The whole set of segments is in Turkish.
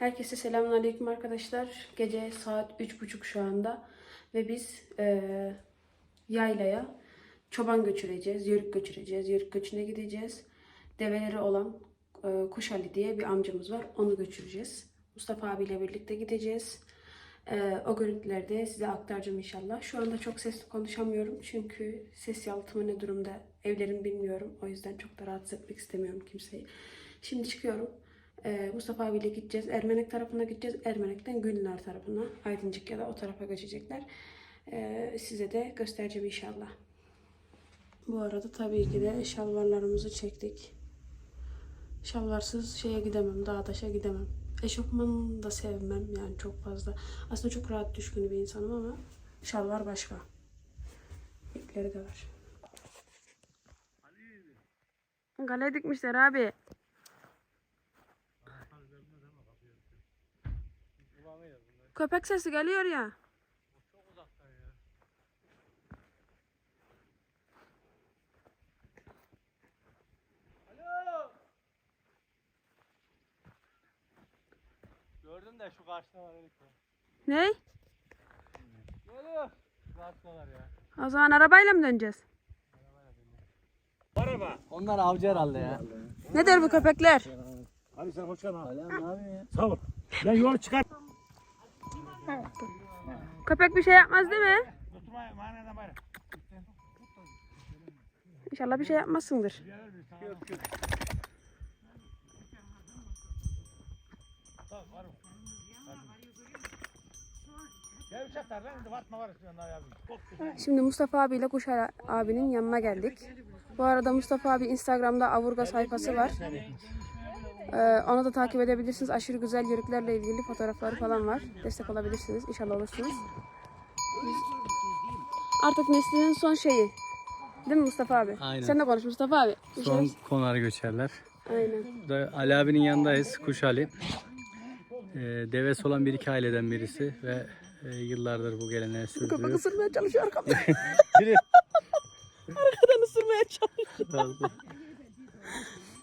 Herkese selamünaleyküm arkadaşlar. Gece saat üç buçuk şu anda ve biz eee, yaylaya çoban götüreceğiz, yörük götüreceğiz, yörük göçüne gideceğiz. Develeri olan eee, Kuş Ali diye bir amcamız var, onu götüreceğiz. Mustafa abiyle birlikte gideceğiz. Eee, o görüntüleri de size aktaracağım inşallah. Şu anda çok sesli konuşamıyorum çünkü ses yalıtımı ne durumda evlerim bilmiyorum. O yüzden çok da rahatsız etmek istemiyorum kimseyi. Şimdi çıkıyorum. Ee, Mustafa abiyle gideceğiz. Ermenek tarafına gideceğiz. Ermenek'ten Gülnar tarafına. Aydıncık ya da o tarafa geçecekler. Ee, size de göstereceğim inşallah. Bu arada tabii ki de şalvarlarımızı çektik. Şalvarsız şeye gidemem. Dağa taşa gidemem. Eşofmanı da sevmem yani çok fazla. Aslında çok rahat düşkün bir insanım ama şalvar başka. İpleri de var. Gale dikmişler abi. Köpek sesi geliyor ya. Gördün de şu karşıda var Erik. Ne? Geliyor. Şu karşıda var ya. O zaman arabayla mı döneceğiz? Onlar avcı herhalde ya. Ne der bu köpekler? Abi sen hoş geldin. abi. Abi ya. Sağ ol. Ben yol çıkar. Köpek bir şey yapmaz değil mi? İnşallah bir şey abi. Şimdi Mustafa abiyle Kuş abinin yanına geldik. Bu arada Mustafa abi Instagram'da Avurga sayfası var. Ee, onu da takip edebilirsiniz. Aşırı güzel yörüklerle ilgili fotoğrafları falan var. Destek olabilirsiniz. İnşallah olursunuz. Artık neslinin son şeyi. Değil mi Mustafa abi? Aynen. Sen de konuş Mustafa abi. Bir Son şey- konulara göçerler. Aynen. Burada Ali abinin yanındayız. Kuş Ali. Ee, devesi olan bir iki aileden birisi ve e, yıllardır bu geleneği Köpek sürdürüyor. ısırmaya çalışıyor arkamda. Biri- Arkadan ısırmaya çalışıyor.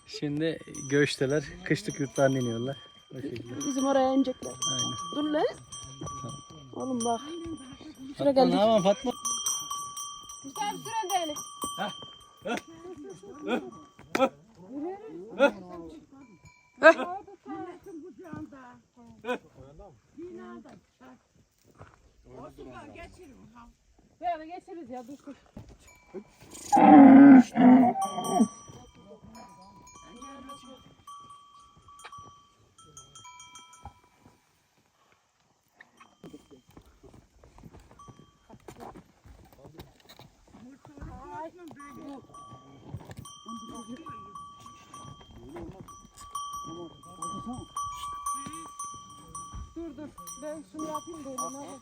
Şimdi göçteler. Kışlık yurtlarına iniyorlar. O şekilde. Bizim oraya inecekler. Aynen. Dur lan. Oğlum bak. Şuraya Fatma geldik. ne yapalım Fatma? Mustafa abi süren değerli. Böyle geçeriz ya dur. Dur Ben şunu yapayım da eline al.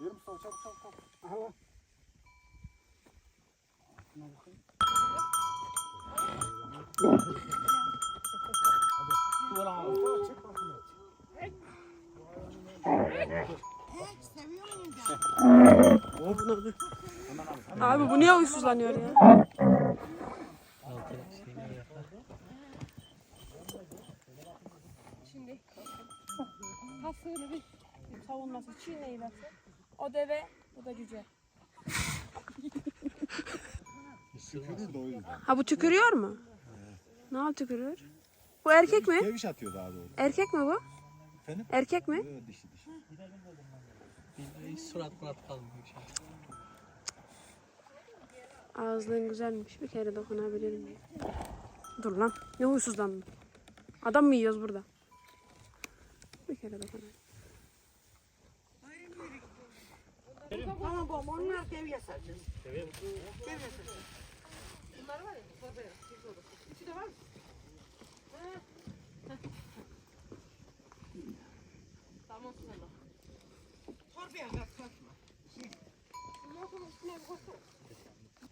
Yürü Mustafa çabuk çabuk çabuk. Aha. Abi bu niye uysuzlanıyor ya? Şimdi hasını bir savunması için neylerse. O deve, bu da cüce. Ha bu tükürüyor mu? Ne yapı tükürüyor? Bu erkek mi? Keviş atıyor daha doğru. Erkek mi bu? Efendim? Erkek mi? Ee, dişi dişi. Hiç surat murat kalmıyor. Ağızlığın güzelmiş. Bir kere dokunabilir miyim? Dur lan. Ne huysuzlandın? Adam mı yiyoruz burada? Bir kere dokunayım. Tamam babam onlar dev yasarsın. Dev yasarsın. Bunlar var ya, sorbaya. İçi de var mı? Tamam sana. Sorbaya bak kaçma.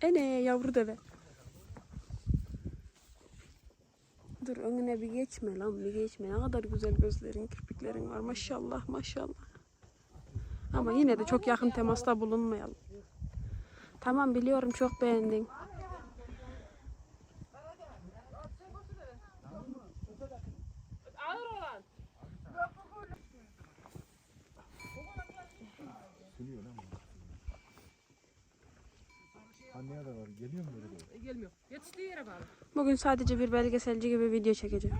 Ene yavru deve. Dur önüne bir geçme lan bir geçme. Ne kadar güzel gözlerin, kirpiklerin var. Maşallah maşallah. Ama yine de çok yakın temasta bulunmayalım. Tamam biliyorum çok beğendin. Geliyor mu böyle böyle? E, Gelmiyor. Yetiştiği yere bağlı. Bugün sadece bir belgeselci gibi video çekeceğim.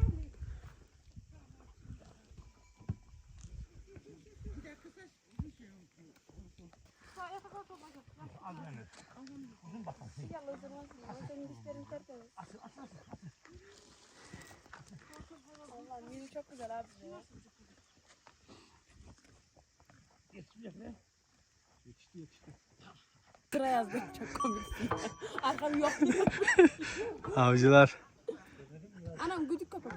Allah'ım yüzü çok güzel abi. Yetişti yetişti. Sıra yazdım çok komiksin. Arkam yok. Avcılar. Anam güdük kapak.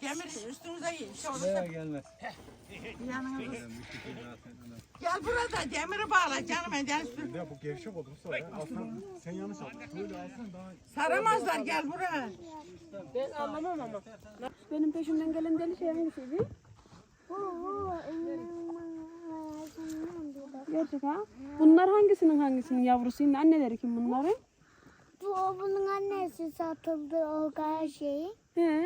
Gelmesin üstünüze yiyin. Şey olur. Buraya gelmez. Gel burada demiri bağla canım. Ben gel üstüne. Ya bu gevşek oldu bu sefer. Aslında sen yanlış aldın. Böyle alsan daha Saramazlar gel buraya. Ben anlamam ama. Benim peşimden gelen deli şey hangisiydi? Gerçek ha? Bunlar hangisinin hangisinin yavrusuydu? Anneleri kim bunların? Bu bunun annesi satıldı o kadar şeyi. He.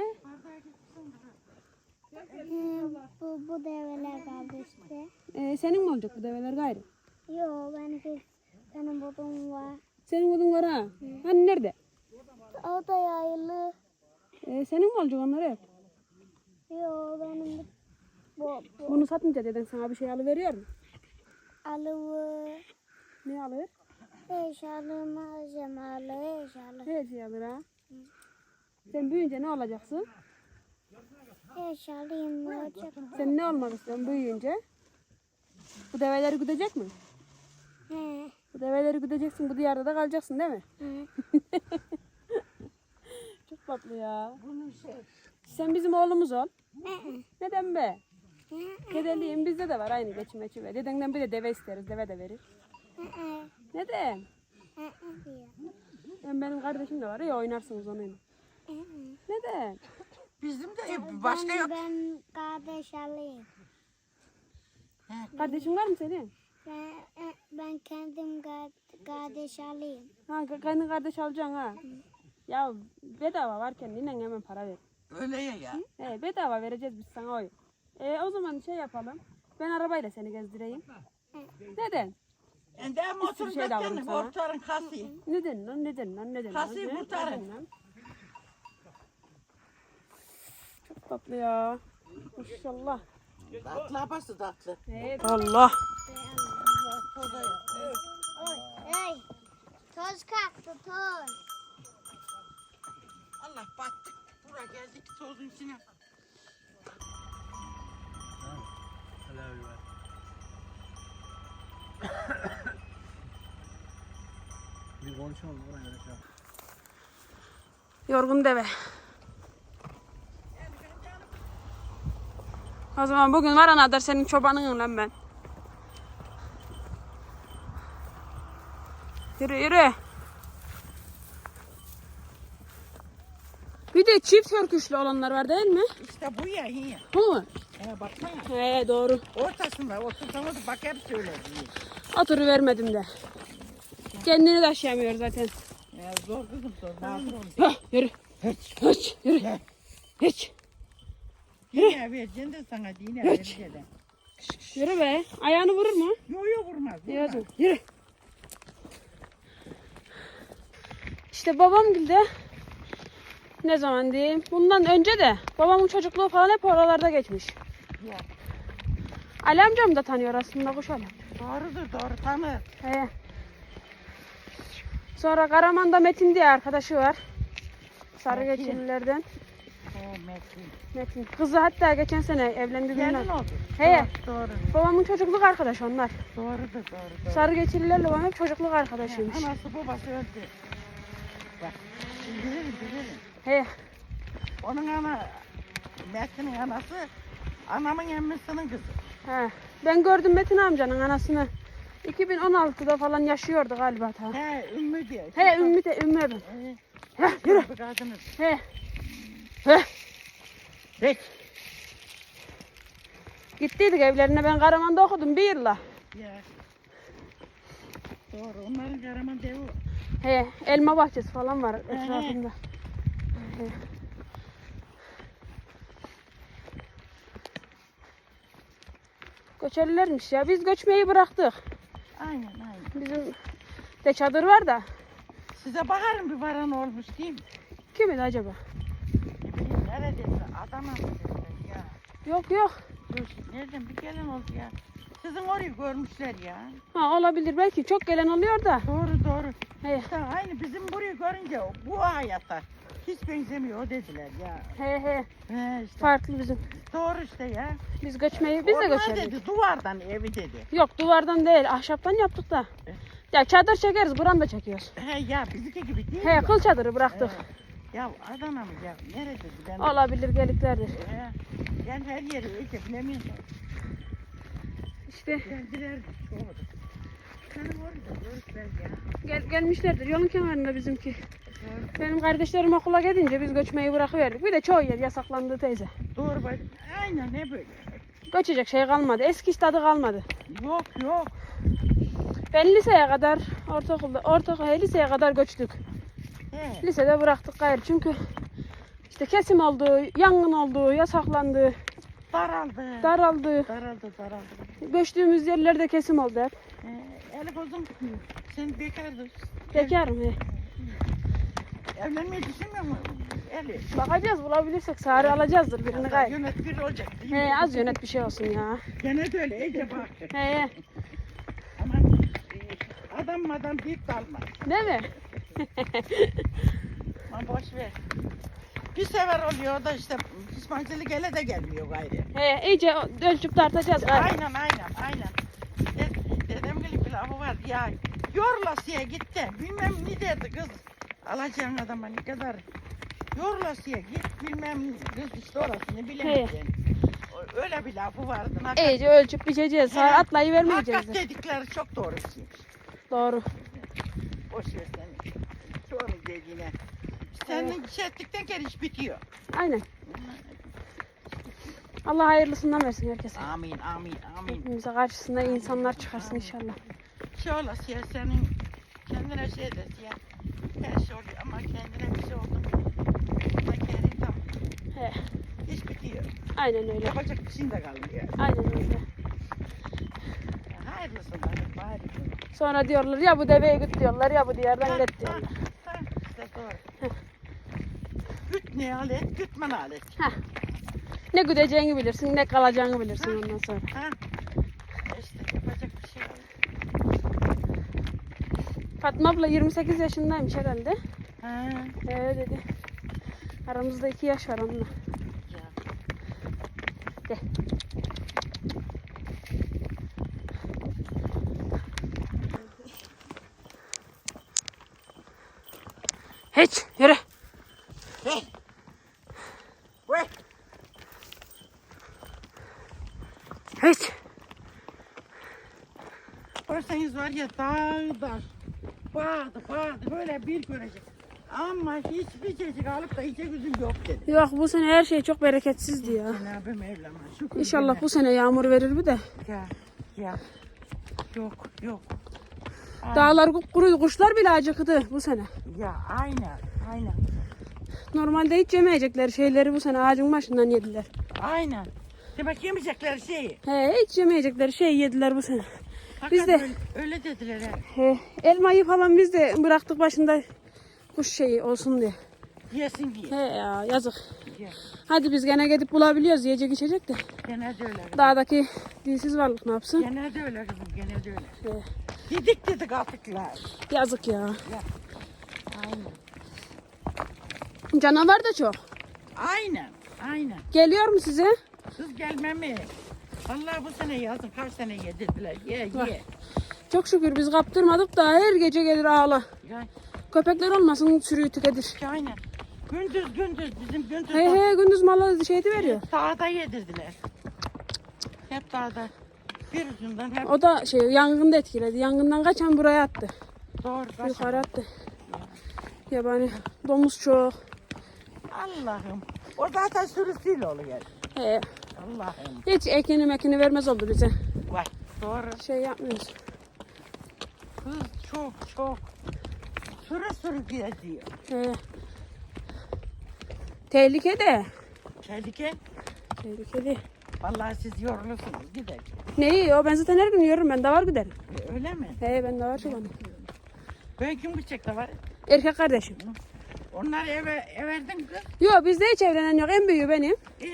Ee, bu, bu develer kaldı işte. Ee, senin mi olacak bu develer gayrı? Yo benim kız, benim budum var. Senin odun var ha? Hani nerede? O da yaylı. Ee, senin mi olacak onlar hep? Yo benim bu, bu, bu Bunu satınca deden sana bir şey alıveriyor mu? alıvı. Ne alır? Eşyalı malzemeli eşyalı. Her şey alır ha. Sen büyüyünce ne olacaksın? Ne olacak? Sen ne olmak istiyorsun büyüyünce? Bu develeri güdecek mi? He. Bu develeri güdeceksin, bu diyarda da kalacaksın değil mi? He. Çok tatlı ya. Bunun şey. Sen bizim oğlumuz ol. He. Neden be? Dedeliğin bizde de var aynı geçim geçim. Dedenden bir de deve isteriz, deve de verir. He. Neden? Ben benim kardeşim de var ya oynarsınız onunla. Neden? Bizim de başka ben, yok. Ben kardeş alayım. Kardeşin var mı senin? Ben, e, ben kendim kar- kardeş alayım. Ha, kendi kardeş alacaksın ha. Ya bedava varken ninen hemen para ver. Öyle ya ya. He, bedava vereceğiz biz sana oy. E, o zaman şey yapalım. Ben arabayla seni gezdireyim. Neden? Ben de motor şey sana. Ortaların kası. Neden lan? Neden lan? Neden He? kurtarın. Neden lan? Çok tatlı ya. Maşallah. Tatlı abası tatlı. Evet. Allah. Hey, toz kalktı toz. Allah battık. Buraya geldik tozun içine. Bir konuşalım. oraya göre şey. Yorgun deve. O zaman bugün var anahtar senin çobanın lan ben. Yürü yürü. Bir de çift hörküşlü olanlar var değil mi? İşte bu ya hiye. Bu mu? He baksana. He doğru. Ortasında otursanız bak hepsi öyle. Atırı vermedim de. Kendini taşıyamıyor zaten. Ya zor kızım zor. Mağdur. Hah, yürü. Hiç. Yürü. Hiç. Dine vereceksin de sana dine vereceksin. Yürü be. Ayağını vurur mu? Yo yo vurmaz. vurmaz. Yürü. Yürü. İşte babam de ne zaman diyeyim bundan önce de babamın çocukluğu falan hep oralarda geçmiş. Ya. Ali amcam da tanıyor aslında kuş Ali. Doğrudur doğru tanır. He. Sonra Karaman'da Metin diye arkadaşı var. Sarı Metin. Metin. Kızı hatta geçen sene evlendi. Gelin oldu. He. Doğru. Babamın çocukluk arkadaşı onlar. Doğrudur doğru. doğru. Sarı geçililerle babam hep çocukluk arkadaşıymış. Anası babası öldü. Bak. Bilirim bilirim. He. Onun ana Metin'in anası anamın emmisinin kızı. He. Ben gördüm Metin amcanın anasını. 2016'da falan yaşıyordu galiba ta. He Ümmü diye. He Ümmü de Ümmü abi. He. Yürü. He. He. Peki. Gittiydik evlerine ben Karaman'da okudum bir yılla. Ya. Doğru. Onların Karaman devi var. He, elma bahçesi falan var etrafında. He. Göçerlilermiş ya. Biz göçmeyi bıraktık. Aynen aynen. Bizim de çadır var da. Size bakarım bir varan olmuş değil mi? Kimidi acaba? Ya. Yok yok. Dur nereden bir gelen oldu ya. Sizin orayı görmüşler ya. Ha olabilir belki çok gelen oluyor da. Doğru doğru. He İşte aynı bizim burayı görünce bu hayata hiç benzemiyor dediler ya. he he. He işte. Farklı bizim. Doğru işte ya. Biz göçmeyi biz de Onlar göçerdik. dedi duvardan evi dedi. Yok duvardan değil ahşaptan yaptık da. Ya çadır çekeriz buram da çekiyoruz. He ya bizimki gibi değil He ya. kıl çadırı bıraktık. Ya Adana mı ya? Nerede ben? Olabilir geliklerdir. He. Ben her yeri öyle bilemiyorum. İşte Geldiler çoğu. Senin orada görüşler ya. gel, gelmişlerdir yolun kenarında bizimki. Doğru. Benim kardeşlerim okula gidince biz göçmeyi bırakıverdik. Bir de çoğu yer yasaklandı teyze. Doğru bak. Aynen ne böyle. Göçecek şey kalmadı. Eski tadı kalmadı. Yok yok. Ben liseye kadar ortaokulda ortaokul liseye kadar göçtük. He. Lisede bıraktık gayrı çünkü işte kesim oldu, yangın oldu, yasaklandı, Daraldı. daraldı. Daraldı daraldı. Göçtüğümüz yerlerde kesim oldu hep. Ee, Elif uzun sen bekardın. Bekarım he. Evlenmeyi düşünmüyor musun? Elif. Bakacağız bulabilirsek Sarı alacağızdır birini gayrı. Yönet bir olacak? He az yönet bir şey olsun ya. Gene de öyle iyice bak. He adam adam büyük dalma. değil mi? Aman boş ver. Bir sefer oluyor da işte pişmancılık ele de gelmiyor gayrı. He iyice ölçüp tartacağız. Aynen aynen aynen. De, dedem gibi bir lafı var ya. Yorlasıya gitti. Bilmem ne dedi kız. Alacağın adama ne kadar. Yorlasıya git bilmem kız işte orasını bilemeyeceksin. O- Öyle bir lafı vardı. Hakikat, İyice ölçüp biçeceğiz. Sonra He. atlayı vermeyeceğiz. hakikat dedikleri çok doğrusuymuş. Doğru. Boş ver sen. Çoğunun dediğine. Senin şey ettikten kere iş bitiyor. Aynen. Allah hayırlısından versin herkese. Amin amin amin. Hepimize karşısında iyi insanlar çıkarsın inşallah. Şey olası ya senin kendine şey de ya. Her şey oluyor ama kendine bir şey oldu. mu, Da kendi tam He. iş bitiyor. Aynen öyle. Yapacak bir şey de kalmıyor. Aynen öyle. Sonra diyorlar ya bu deveye git diyorlar ya bu diyardan Ha, git diyorlar. Güt ne alet, gütmen alet. Ne güdeceğini bilirsin ne kalacağını bilirsin ondan sonra. Ha? İşte yapacak bir şey yok. Fatma abla 28 yaşındaymış herhalde. Ha. Ee dedi. Aramızda iki yaş var onunla. Ya. De. Hiç yürü. Hey. Vay. Hiç. Görseniz var ya dağda, bağdı, bağdı böyle bir görecek. Ama hiçbir çocuk alıp da içe gözüm yok dedi. Yok bu sene her şey çok bereketsizdi ya. Cenab-ı Mevlam'a şükür. İnşallah bu sene yağmur verir bir de. Ya, ya. Yok, yok. Dağlar kuruydu. Kuşlar bile acıktı bu sene. Ya aynen, aynen. Normalde hiç yemeyecekler şeyleri bu sene ağacın başından yediler. Aynen. Demek yemeyecekler şeyi. He, hiç yemeyecekler şey yediler bu sene. Biz de- Hakikaten Öyle, öyle dediler ha. He, elmayı falan biz de bıraktık başında kuş şeyi olsun diye. Yesin diye. He ya yazık. Ya. Hadi biz gene gidip bulabiliyoruz yiyecek içecek de. Gene de öyle. Dağdaki dilsiz varlık ne yapsın? Gene de öyle kızım, gene de öyle. He, Dedik dedik artıklar. yazık ya. Aynen. Canavar da çok. Aynen, aynen. Geliyor mu size? Kız gelme mi? Vallahi bu sene yazın kaç sene yedirdiler. Ye Bak. ye. Çok şükür biz kaptırmadık da her gece gelir ağla. Ya, Köpekler olmasın sürüyü tüketir. aynen. Gündüz gündüz bizim gündüz He he gündüz malı şeydi veriyor. dağda yedirdiler. Hep dağda. Bir ucundan hep O da şey yangında etkiledi. Yangından kaçan buraya attı. doğru. Yukarı attı. Yabani domuz çok. Allah'ım. O zaten sürüsüyle oluyor. He, Allah'ım. hiç ekini mekini vermez oldu bize. Vay. Doğru. şey yapmıyoruz. Kız çok çok. Sürü sürü geziyor. He. Tehlike de. Tehlike. Tehlikeli. Vallahi siz yorulursunuz gidelim. Neyi o? Ben zaten her gün yiyorum. Ben de var giderim. E, Öyle mi? He ben de var çobanım. Ben kim gidecek de var? Erkek kardeşim. Onlar eve everdin kız. Yok bizde hiç evlenen yok. En büyüğü benim. Ee,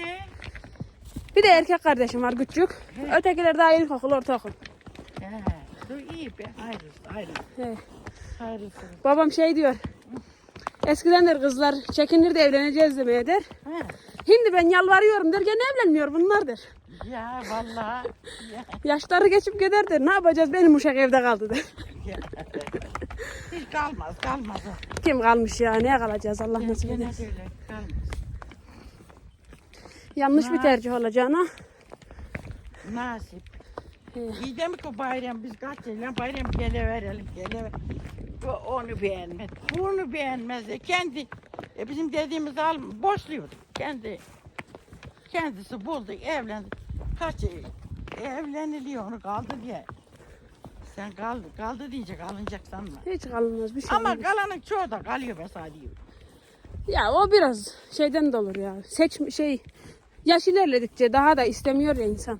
Bir de erkek kardeşim var küçük. Ötekiler daha ilkokul, ortaokul. he, dur iyi be. Hayırlısı, hayırlısı. He. Babam şey diyor. Eskidendir kızlar çekinir de evleneceğiz demeye der. He. Şimdi ben yalvarıyorum der gene evlenmiyor bunlar der. Ya vallahi. ya, Yaşları geçip gider der. Ne yapacağız benim uşak evde kaldı der. Hiç kalmaz, kalmaz. Kim kalmış ya neye kalacağız Allah nasip eder. Yanlış bir tercih olacağına. Nasip. İyi de mi ki bayram biz kaç yıl bayram gele verelim gele Bu onu beğenmez. Bunu beğenmez. E kendi e bizim dediğimizi al boşluyordu. Kendi kendisi buldu evlendi. Kaç evleniliyor onu kaldı diye. Sen kaldı kaldı diyecek alınacak sanma. Hiç kalmaz bir şey. Ama olmaz. kalanın çoğu da kalıyor mesela diyor. Ya o biraz şeyden de olur ya. Seç şey yaş ilerledikçe daha da istemiyor ya insan.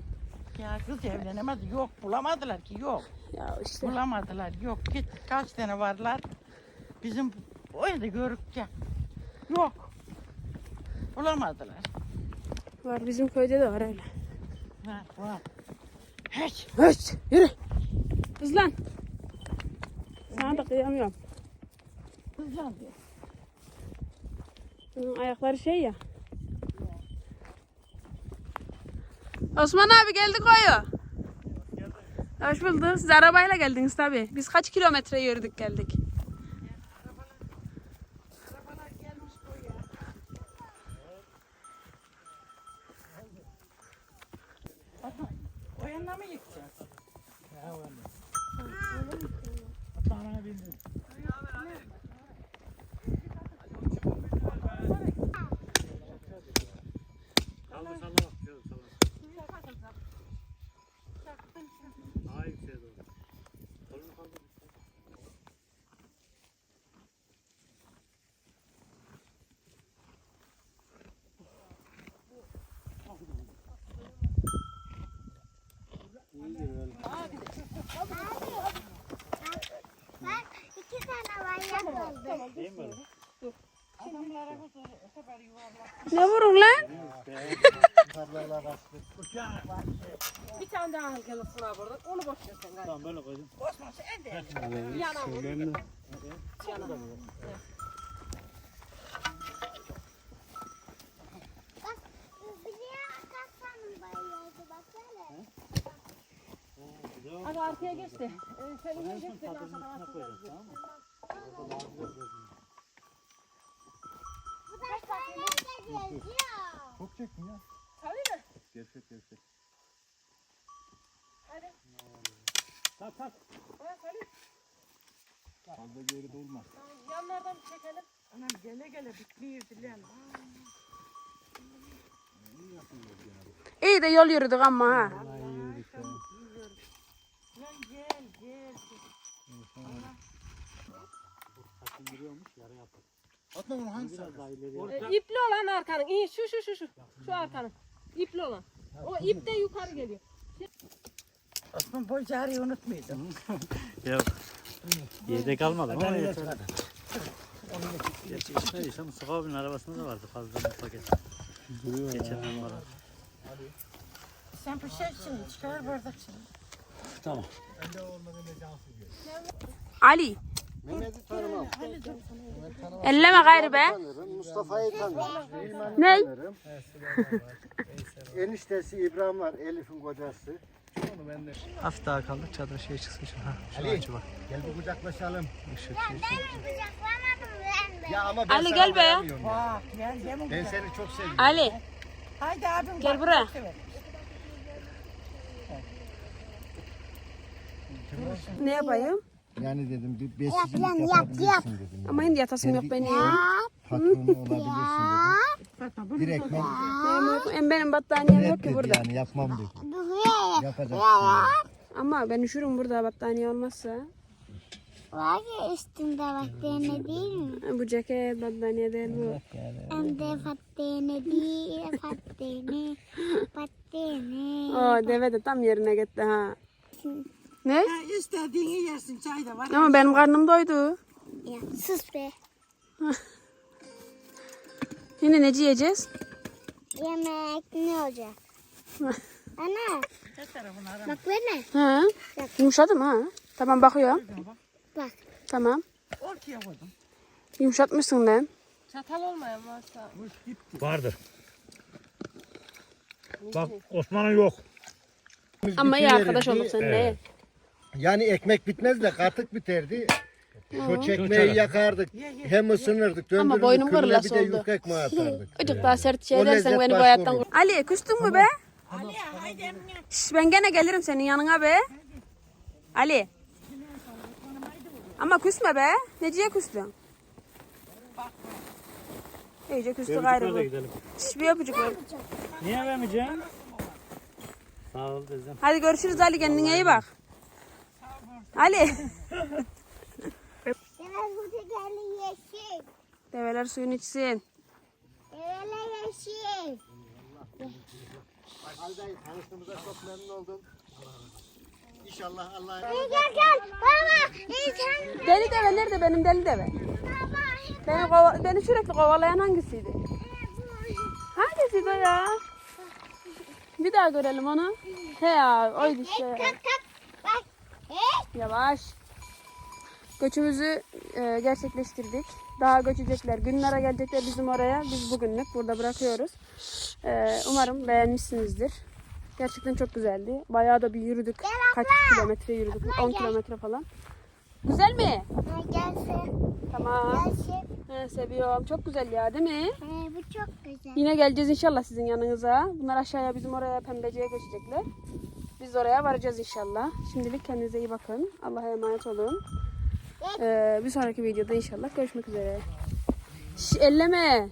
Ya kız evlenemedi. Yok bulamadılar ki yok. Ya işte Bulamadılar. Yok git kaç tane varlar. Bizim evde görükçe. Yok. Bulamadılar. var bizim köyde de var öyle. Var var. Hiç. Höst yürü. Hızlan. Sana da kıyamıyorum. Hızlan diyor. Bunun ayakları şey ya. Osman abi geldik oyu. Hoş bulduk. Siz arabayla geldiniz tabi. Biz kaç kilometre yürüdük geldik. Arabalar gelmiş koya. Bakın, O yanına mı yıkacağız? Bana bindim. Salla salla bak. şöyle salla. Daha yükseğe doğru. Kolunu kaldır. Bak iki tane manyak oldu. Değil mi böyle? Adamlara bu sefer yuvarlak. Ne vurun lan? Tamam böyle koydum. Osman sen de. Bak bir de kaç tane bayıldı bak hele. Hadi arkaya geç de. Patatesini üstüne koyacağız tamam mı? Bu da şöyle geziyor. Çok çektin ya. Tabii mi? Gevşek gevşek. Hadi. Tak tak. Ha, tabii. Fazla geri dolma. Yanlardan çekelim. Anam gele gele bitmiyordu lan. İyi de yol yürüdük ama ha. Lan gel gel. Atma bunu hangisi? Biraz daha. E, ipli olan arkanın. İyi şu şu şu şu. Şu arkanın. İpli olan. O ip de yukarı geliyor. Osman Bolcari'yi unutmuydum. Yok. Yedek almadım ama yeter. İçmediyse Mustafa abinin arabasında da vardı fazla bir paket. Geçen numara. Sen bir şey için çıkar bardak şimdi. Tamam. Ali. Mehmet'i tanımam. Elleme gayrı be. Tanırım. Mustafa'yı tanırım. Ne? Tanırım. Eniştesi İbrahim var. Elif'in kocası. Hafif daha kaldık çadır şey çıksın şu. Ha, şu Ali. açı bak. Gel bir kucaklaşalım. Işık şey. Kucaklamadım ben de. Ya ama ben Ali sana gel be ya. Bak gel gel. Ben seni çok seviyorum. Ali. Haydi abim Gel bak, buraya. çok sever. Ne yapayım? Yani dedim bir besicilik yap, yapabilirsin yap. dedim. Ama şimdi yatasım yok benim. Patronu olabilirsin dedim. Direkt ben Benim, benim battaniyem yok ki burada. yani yapmam dedi. Duruyor. Yapacak bir yok. Ama ben üşürüm burada battaniye olmazsa. Var ya üstünde battaniye değil mi? Bu ceket battaniye değil bu. Hem de battaniye değil, battaniye, battaniye. Oo deve de tam yerine gitti ha. Ne? Ha, istediğini yersin çay da var. Ama benim karnım doydu. Ya sus be. Yine neci yiyeceğiz? Yemek ne olacak? Ana bak bana. Ha? Yumuşadım ha. Tamam bakıyorum. Bak. Tamam. Ortaya koydum. Yumuşatmışsın lan. Çatal olmayan varsa. Vardır. Bak Osman'ın yok. Ama iyi arkadaş olduk seninle. Yani ekmek bitmez de katık biterdi. Şu çekmeyi yakardık. Hem ısınırdık. Döndürürdük. boynum külüne kırılas bir de oldu. yufka ekmeği atardık. Azıcık daha sert şey edersen beni bu hayattan Ali küstün mü be? Ali haydi emmi. Şş, ben gene gelirim senin yanına be. Ali. Ama küsme be. Neciye küstün? İyice küstü gayrı bu. Şş, bir öpücük ver. Niye vermeyeceksin? Sağ ol teyzem. Hadi görüşürüz Ali kendine iyi bak. Ali. Biraz burada gelin yeşil. Develer suyun içsin. Öyle yeşil. Aldayım. Tanıştığımıza çok memnun oldum. İnşallah Allah Gel gel. Baba. Deli deve nerede benim deli deve? Baba. Beni, kova- beni sürekli kovalayan hangisiydi? Hangisiydi o ya? Bir daha görelim onu. He ya oydu işte. Kalk kalk. Yavaş. Göçümüzü e, gerçekleştirdik. Daha göçecekler. Günlere gelecekler bizim oraya. Biz bugünlük burada bırakıyoruz. E, umarım beğenmişsinizdir. Gerçekten çok güzeldi. Bayağı da bir yürüdük. Kaç kilometre yürüdük? 10 kilometre falan. Güzel mi? Ha. Tamam. He, seviyorum. Çok güzel ya değil mi? Ha, bu çok güzel. Yine geleceğiz inşallah sizin yanınıza. Bunlar aşağıya bizim oraya pembeciye geçecekler. Biz oraya varacağız inşallah. Şimdilik kendinize iyi bakın. Allah'a emanet olun. Ee, bir sonraki videoda inşallah görüşmek üzere. Şş, elleme.